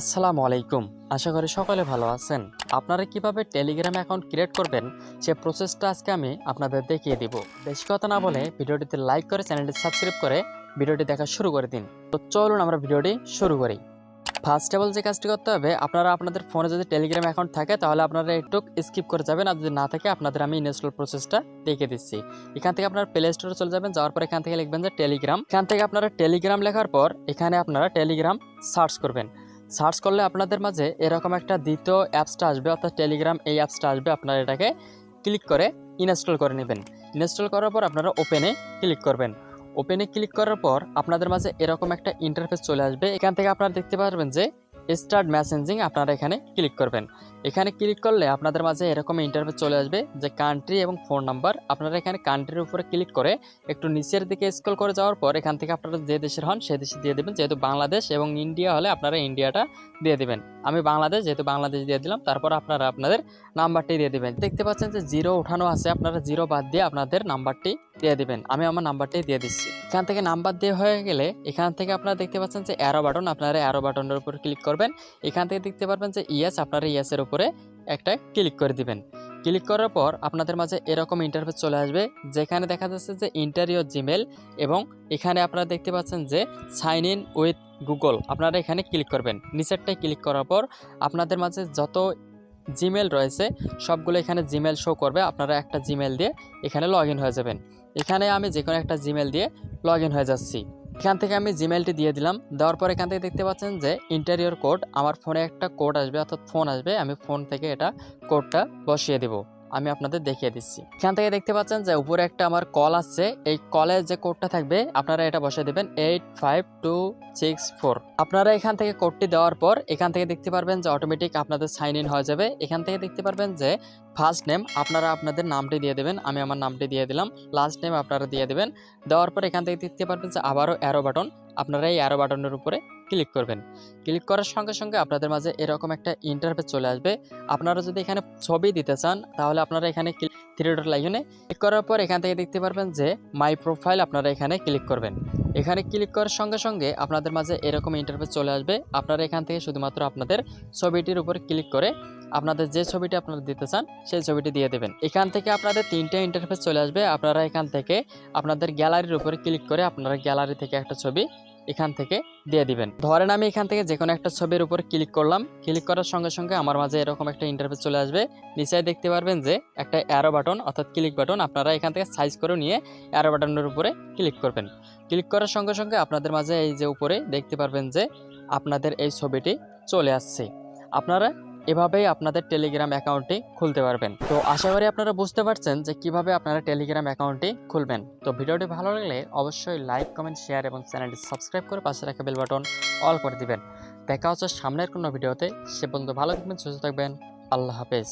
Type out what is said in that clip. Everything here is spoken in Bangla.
আসসালামু আলাইকুম। আশা করি সকলে ভালো আছেন। আপনারা কীভাবে টেলিগ্রাম অ্যাকাউন্ট ক্রিয়েট করবেন, সে প্রসেসটা আজকে আমি আপনাদের দেখিয়ে দিব। বেশি কথা না বলে ভিডিওটিতে লাইক করে চ্যানেলটি সাবস্ক্রাইব করে ভিডিওটি দেখা শুরু করে দিন। তো চলুন আমরা ভিডিওটি শুরু করি। ফার্স্ট অফ অল যে কাজটি করতে হবে, আপনারা আপনাদের ফোনে যদি টেলিগ্রাম অ্যাকাউন্ট থাকে, তাহলে আপনারা একটু স্কিপ করে যাবেন। আর যদি না থাকে, আপনাদের আমি ইনস্টল প্রসেসটা দেখে দিচ্ছি। এখান থেকে আপনারা প্লে স্টোরে চলে যাবেন, যাওয়ার পর এখান থেকে লিখবেন যে টেলিগ্রাম এখান থেকে আপনারা টেলিগ্রাম লেখার পর, এখানে আপনারা টেলিগ্রাম সার্চ করবেন। সার্চ করলে আপনাদের মাঝে এরকম একটা দ্বিতীয় অ্যাপসটা আসবে, অর্থাৎ টেলিগ্রাম এই অ্যাপসটা আসবে। আপনারা এটাকে ক্লিক করে ইনস্টল করে নেবেন। ইনস্টল করার পর আপনারা ওপেনে ক্লিক করবেন। ওপেনে ক্লিক করার পর আপনাদের মাঝে এরকম একটা ইন্টারফেস চলে আসবে। এখান থেকে আপনারা দেখতে পারবেন যে স্টার্ট মেসেঞ্জিং আপনারা এখানে ক্লিক করবেন। এখানে ক্লিক করলে আপনাদের মাঝে এরকম ইন্টারভিউ চলে আসবে যে কান্ট্রি এবং ফোন নাম্বার আপনারা এখানে কান্ট্রির উপরে ক্লিক করে একটু নিচের দিকে স্ক্রল করে যাওয়ার পর এখান থেকে আপনারা যে দেশের হন সে দেশে দিয়ে দেবেন। যেহেতু বাংলাদেশ এবং ইন্ডিয়া হলে আপনারা ইন্ডিয়াটা দিয়ে দেবেন। আমি বাংলাদেশ, যেহেতু বাংলাদেশ দিয়ে দিলাম, তারপর আপনারা আপনাদের নাম্বারটি দিয়ে দেবেন। দেখতে পাচ্ছেন যে জিরো ওঠানো আছে, আপনারা জিরো বাদ দিয়ে আপনাদের নাম্বারটি দিয়ে দিবেন। আমি আমার নাম্বারটাই দিয়ে দিচ্ছি। এখান থেকে নাম্বার দিয়ে হয়ে গেলে এখান থেকে আপনারা দেখতে পাচ্ছেন যে অ্যারো বাটন আপনারা অ্যারো বাটনের উপর ক্লিক করবেন। এখান থেকে দেখতে পারবেন যে ইয়েস আপনারা ইয়েসের উপরে একটা ক্লিক করে দিবেন। ক্লিক করার পর আপনাদের মাঝে এরকম ইন্টারফেস চলে আসবে, যেখানে দেখা যাচ্ছে যে ইন্টারিয়র জিমেল এবং এখানে আপনারা দেখতে পাচ্ছেন যে সাইন ইন উইথ গুগল আপনারা এখানে ক্লিক করবেন। নিচেরটায় ক্লিক করার পর আপনাদের মাঝে যত জিমেল রয়েছে, সবগুলো এখানে জিমেল শো করবে। আপনারা একটা জিমেল দিয়ে এখানে লগ হয়ে যাবেন। এখানে আমি যে কোনো একটা জিমেল দিয়ে লগ হয়ে যাচ্ছি। এখান থেকে আমি জিমেলটি দিয়ে দিলাম। দেওয়ার পর এখান থেকে দেখতে পাচ্ছেন যে ইন্টারিয়র কোড আমার ফোনে একটা কোড আসবে, অর্থাৎ ফোন আসবে। আমি ফোন থেকে এটা কোডটা বসিয়ে দেব। আমি আপনাদের দেখিয়ে দিচ্ছি। এখান থেকে দেখতে পাচ্ছেন যে উপরে একটা আমার কল আসছে। এই কলের যে কোডটা থাকবে, আপনারা এটা বসিয়ে দেবেন eight five two six four আপনারা এখান থেকে কোডটি দেওয়ার পর এখান থেকে দেখতে পারবেন যে অটোমেটিক আপনাদের সাইন ইন হয়ে যাবে। এখান থেকে দেখতে পারবেন যে ফার্স্ট নেম আপনারা আপনাদের নামটি দিয়ে দেবেন, আমি আমার নামটি দিয়ে দিলাম লাস্ট নেম আপনারা দিয়ে দেবেন, দেওয়ার পর এখান থেকে দেখতে পারবেন যে আবারও অ্যারো বাটন আপনারা এই অ্যারো বাটনের উপরে ক্লিক করবেন। ক্লিক করার সঙ্গে সঙ্গে আপনাদের মাঝে এরকম একটা ইন্টারফেস চলে আসবে। আপনারা যদি এখানে ছবি দিতে চান, তাহলে আপনারা এখানে থ্রি ডট লাইনে ক্লিক করার পর এখান থেকে দেখতে পারবেন যে মাই প্রোফাইল আপনারা এখানে ক্লিক করবেন। এখানে ক্লিক করার সঙ্গে সঙ্গে আপনাদের মাঝে এরকম ইন্টারফেস চলে আসবে। আপনারা এখান থেকে শুধুমাত্র আপনাদের ছবিটির উপর ক্লিক করে আপনাদের যে ছবিটি আপনারা দিতে চান, সেই ছবিটি দিয়ে দেবেন। এখান থেকে আপনাদের তিনটে ইন্টারফেস চলে আসবে। আপনারা এখান থেকে আপনাদের গ্যালারির উপরে ক্লিক করে আপনারা গ্যালারি থেকে একটা ছবি এখান থেকে দিয়ে দিবেন। ধরেন আমি এখান থেকে যে কোনো একটা ছবির উপর ক্লিক করলাম। ক্লিক করার সঙ্গে সঙ্গে আমার মাঝে এরকম একটা ইন্টারফেস চলে আসবে। নিচে দেখতে পারবেন যে একটা অ্যারো বাটন অর্থাৎ ক্লিক বাটন আপনারা এখান থেকে সাইজ করে নিয়ে অ্যারো বাটনের উপরে ক্লিক করবেন। ক্লিক করার সঙ্গে সঙ্গে আপনাদের মাঝে এই যে উপরে দেখতে পারবেন যে আপনাদের এই ছবিটি চলে আসছে। আপনারা এভাবেই আপনাদের টেলিগ্রাম অ্যাকাউন্টটি খুলতে পারবেন। তো আশা করি আপনারা বুঝতে পারছেন যে কীভাবে আপনারা টেলিগ্রাম অ্যাকাউন্টটি খুলবেন। তো ভিডিওটি ভালো লাগলে অবশ্যই লাইক কমেন্ট শেয়ার এবং চ্যানেলটি সাবস্ক্রাইব করে পাশে রাখা বেল বাটন অল করে দিবেন। দেখা হচ্ছে সামনের কোনো ভিডিওতে। সে পর্যন্ত ভালো থাকবেন, সুস্থ থাকবেন। আল্লাহ হাফেজ।